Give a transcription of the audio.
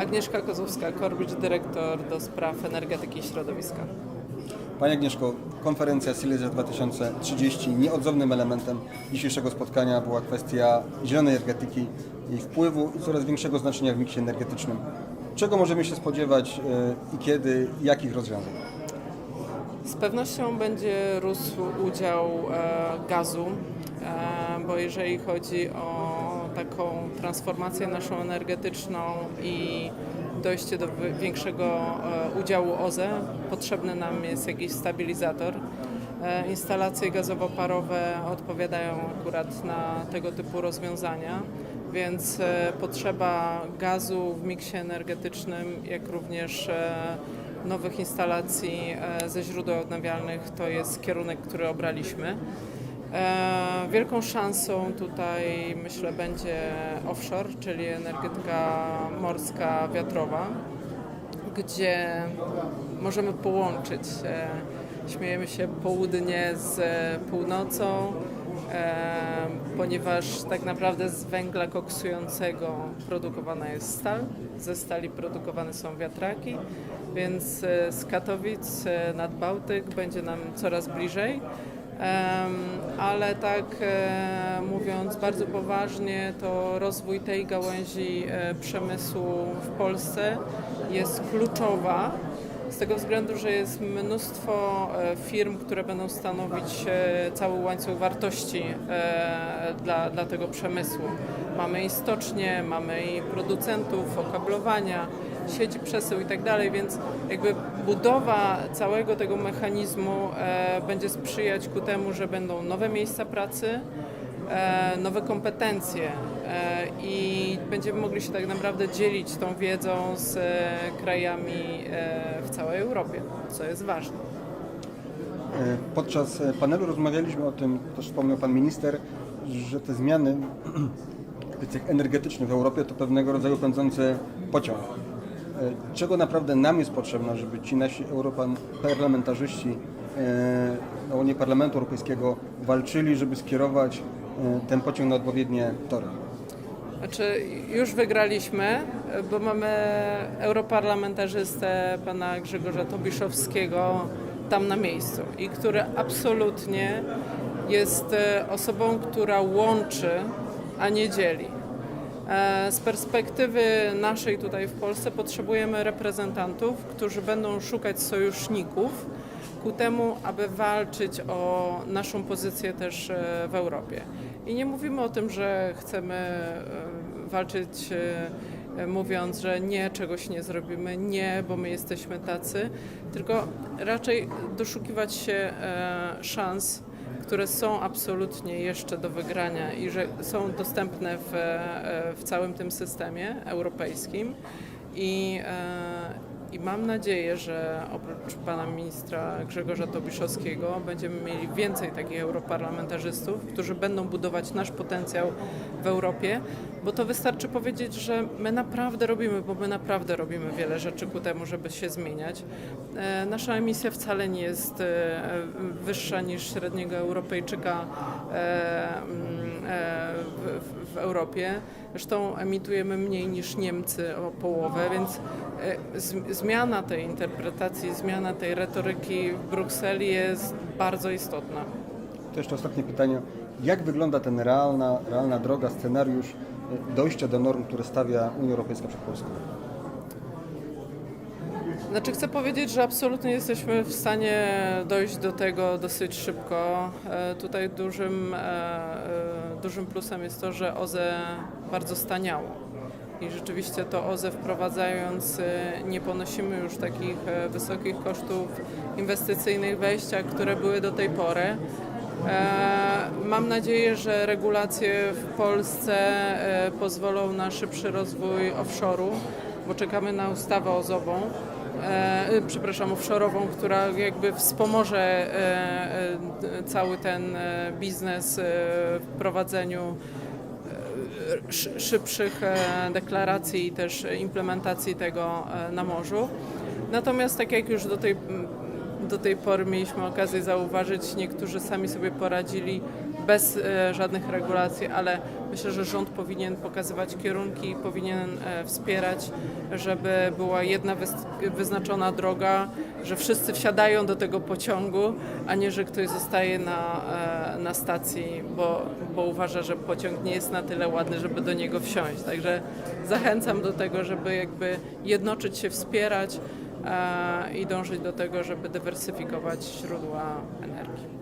Agnieszka Kozłowska, Corbridge, dyrektor do spraw energetyki i środowiska. Pani Agnieszko, konferencja Silesia 2030 nieodzownym elementem dzisiejszego spotkania była kwestia zielonej energetyki, jej wpływu i coraz większego znaczenia w miksie energetycznym. Czego możemy się spodziewać e, i kiedy, jakich rozwiązań? Z pewnością będzie rósł udział e, gazu, e, bo jeżeli chodzi o taką transformację naszą energetyczną i dojście do większego e, udziału OZE, potrzebny nam jest jakiś stabilizator. E, Instalacje gazowo-parowe odpowiadają akurat na tego typu rozwiązania, więc e, potrzeba gazu w miksie energetycznym, jak również nowych instalacji ze źródeł odnawialnych to jest kierunek, który obraliśmy. E, Wielką szansą tutaj myślę będzie offshore, czyli energetyka morska, wiatrowa, gdzie możemy połączyć, e, śmiejemy się, południe z północą, e, ponieważ tak naprawdę z węgla koksującego produkowana jest stal, ze stali produkowane są wiatraki, więc z Katowic nad Bałtyk będzie nam coraz bliżej. Ale tak e, mówiąc bardzo poważnie, to rozwój tej gałęzi e, przemysłu w Polsce jest kluczowa. Z tego względu, że jest mnóstwo e, firm, które będą stanowić e, cały łańcuch wartości e, dla, dla tego przemysłu. Mamy i stocznie, mamy i producentów, okablowania, sieci przesył i tak dalej, więc jakby budowa całego tego mechanizmu będzie sprzyjać ku temu, że będą nowe miejsca pracy, nowe kompetencje i będziemy mogli się tak naprawdę dzielić tą wiedzą z e, krajami e, w całej Europie, co jest ważne. E, Podczas e, panelu rozmawialiśmy o tym, też wspomniał Pan Minister, że te zmiany w kwestiach energetycznych w Europie to pewnego rodzaju pędzący pociąg. E, Czego naprawdę nam jest potrzebne, żeby ci nasi europarlamentarzyści e, na łonie Parlamentu Europejskiego walczyli, żeby skierować e, ten pociąg na odpowiednie tory? Znaczy, już wygraliśmy, bo mamy europarlamentarzystę pana Grzegorza Tobiszowskiego tam na miejscu i który absolutnie jest e, osobą, która łączy, a nie dzieli. E, Z perspektywy naszej tutaj w Polsce potrzebujemy reprezentantów, którzy będą szukać sojuszników ku temu, aby walczyć o naszą pozycję też e, w Europie. I nie mówimy o tym, że chcemy e, walczyć e, mówiąc, że nie, czegoś nie zrobimy, nie, bo my jesteśmy tacy, tylko raczej doszukiwać się e, szans, które są absolutnie jeszcze do wygrania i że są dostępne w, w całym tym systemie europejskim. I, e, i mam nadzieję, że oprócz pana ministra Grzegorza Tobiszowskiego będziemy mieli więcej takich europarlamentarzystów, którzy będą budować nasz potencjał w Europie, bo to wystarczy powiedzieć, że my naprawdę robimy, bo my naprawdę robimy wiele rzeczy ku temu, żeby się zmieniać. E, Nasza emisja wcale nie jest e, wyższa niż średniego Europejczyka w, w- Europie. Zresztą emitujemy mniej niż Niemcy o połowę, więc e, zmiana tej interpretacji, zmiana tej retoryki w Brukseli jest bardzo istotna. To jeszcze ostatnie pytanie. Jak wygląda ten realna, realna droga, scenariusz e, dojścia do norm, które stawia Unia Europejska przed Polską? Znaczy chcę powiedzieć, że absolutnie jesteśmy w stanie dojść do tego dosyć szybko. E, Tutaj dużym, e, e, dużym plusem jest to, że OZE bardzo staniało. I rzeczywiście to OZE wprowadzając nie ponosimy już takich wysokich kosztów inwestycyjnych wejścia, które były do tej pory. Mam nadzieję, że regulacje w Polsce pozwolą na szybszy rozwój offshore'u, bo czekamy na ustawę ozową, e, e, przepraszam, offshore'ową, która jakby wspomoże e, e, cały ten e, biznes w prowadzeniu szy- szybszych deklaracji i też implementacji tego na morzu. Natomiast tak jak już do tej, do tej pory mieliśmy okazję zauważyć, niektórzy sami sobie poradzili bez żadnych regulacji, ale Myślę, że rząd powinien pokazywać kierunki, powinien e, wspierać, żeby była jedna wyznaczona droga, że wszyscy wsiadają do tego pociągu, a nie, że ktoś zostaje na, e, na stacji, bo, bo uważa, że pociąg nie jest na tyle ładny, żeby do niego wsiąść. Także zachęcam do tego, żeby jakby jednoczyć się, wspierać e, i dążyć do tego, żeby dywersyfikować źródła energii.